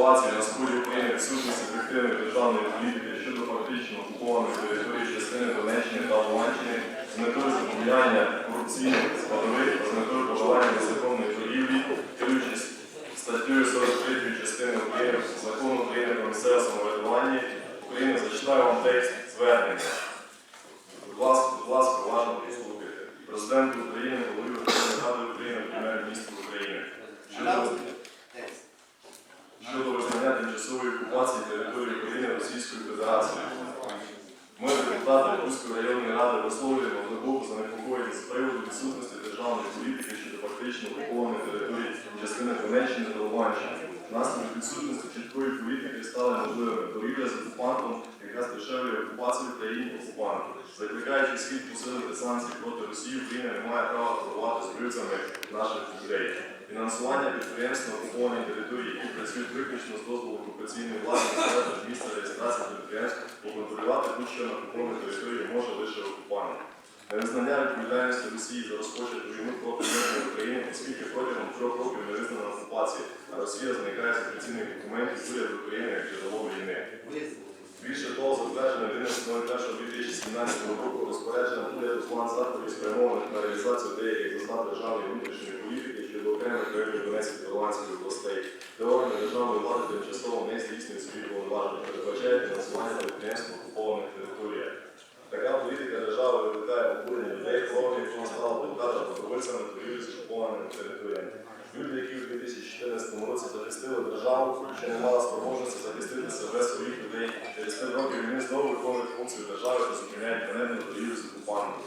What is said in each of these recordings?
ситуації на сході України відсутність ефективної державної політики щодо фактично окупованої території частини Донеччини та Луганщини з метою запобігання корупційних складових та з метою подолання незаконної торгівлі, керуючись статтею 43 частини України Закону України про місцеве самоврядування України, зачитаю вам текст звернення. Будь ласка, будь ласка, уважно послухайте. Президент України, голові Верховної Ради України, прем'єр-міністр України. Щодо щодо визнання тимчасової окупації території України Російською Федерацією. Ми, депутати районної ради, висловлюємо глибоку занепокоєння з приводу відсутності державної політики щодо фактично окупованої території частини Донеччини та Луганщини. Внаслідок відсутності чіткої політики стали можливими торгівля з окупантом, яка здешевлює окупацію країн окупанту. Закликаючи світ посилити санкції проти Росії, Україна не має права торгувати з вбивцями наших людей. Фінансування підприємств на окупованій території, які працюють виключно з дозволу окупаційної влади, місця реєстрації підприємств, поконтролювати будь-що на окупованій території може лише окупант. Невизнання відповідальності Росії за розпочату війну проти мирної України, оскільки протягом трьох років не визнана окупація, а Росія зникає з офіційних документів уряду України як джерело війни. Більше того, затверджене 11.01.2017 року розпорядження уряду план заходів спрямованих на реалізацію деяких зазнак державної внутрішньої політики щодо окремих районів Донецької та Луганської областей, де влади тимчасово не здійснюють свої повноваження, передбачає фінансування підприємств окупованих територіях. Така політика держави викликає обурення людей, кровні, якого стала блокада добровольцями торгівлі з окупованими територіями. Люди, які у 2014 році захистили державу, ще не мали спроможності захистити себе, своїх людей. Через три роки вони знову виконують функцію держави та зупиняють ганебну торгівлю з окупантом.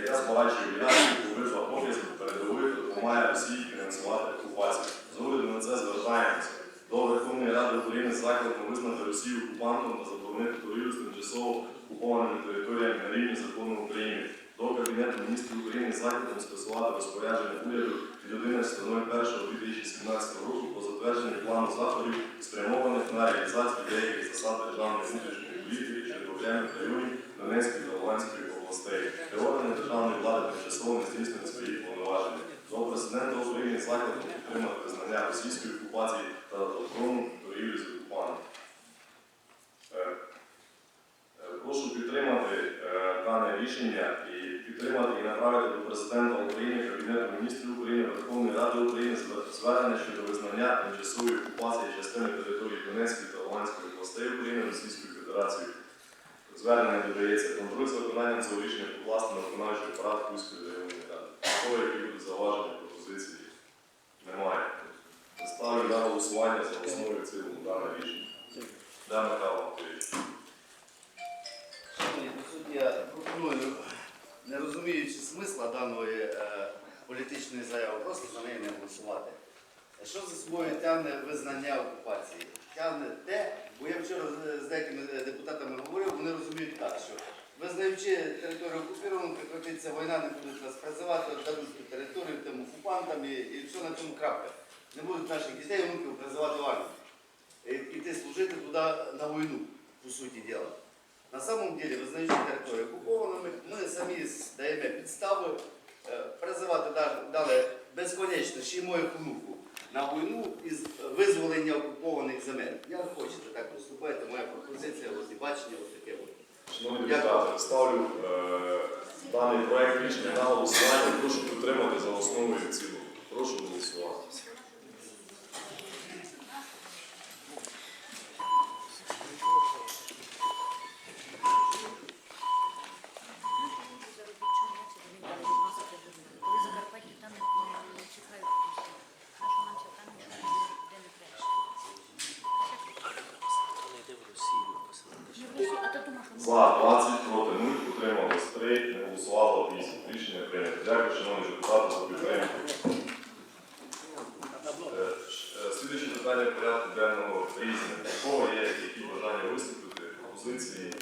Яка збагачує війна, вбивства обов'язків передових допомагає Росії фінансувати окупацію. З огляду на це звертаємося до Верховної Ради України з закликом визнати Росію окупантом та заборонити торгівлю з тимчасово окупованими територіями на рівні закону України. До Кабінету міністрів України з закликом скасувати розпорядження уряду від 11.01.2017 року про затвердження плану заходів, спрямованих на реалізацію деяких засад державної внутрішньої політики щодо окремих районів Донецької та Луганської областей, де органи державної влади тимчасово не здійснюють свої повноваження. До президента України закликом підтримати визнання російської окупації та охорону з окупантом. Е, е, Прошу підтримати е, дане рішення і підтримати і направити до президента України, Кабінету міністрів України, Верховної Ради України звер- звернення щодо визнання тимчасової окупації частини території Донецької та Луганської областей України Російською Федерацією. Звернення додається контроль за виконанням цього рішення покласти на виконавчий апарат Кузької районної які будуть зауважені пропозиції, немає. Ставлю на голосування за основою в цілому рішення. Да, Михайло Анатолійович. Я пропоную, не розуміючи смисла даної е, політичної заяви, просто за неї не голосувати. Що за собою тягне визнання окупації? Тягне те, бо я вчора з- деякими депутатами говорив, вони розуміють так, що визнаючи територію окуповану, прекратиться війна, не будуть нас працювати, дадуть територію тим окупантам і, і все на цьому крапка. Не будуть наших дітей і внуків призивати в армію. І- Іти служити туди на війну, по суті діла. На самом деле, визнаючи територію окупованими, ми самі даємо підстави е, призивати далі безконечно ще й мою внуку на війну із визволення окупованих земель. Як хочете, так поступайте, моя пропозиція, ось і бачення, ось таке. Шановні депутати, ставлю е, даний проект рішення на голосування. Прошу підтримати за основу і в цілому. Прошу голосувати. За 20 проти 0, утрималось 3, не голосувало 8. Рішення прийнято. Дякую, шановні депутати, за підтримку. Е, е, Слідуюче питання порядку денного різне. У кого є які бажання виступити, пропозиції?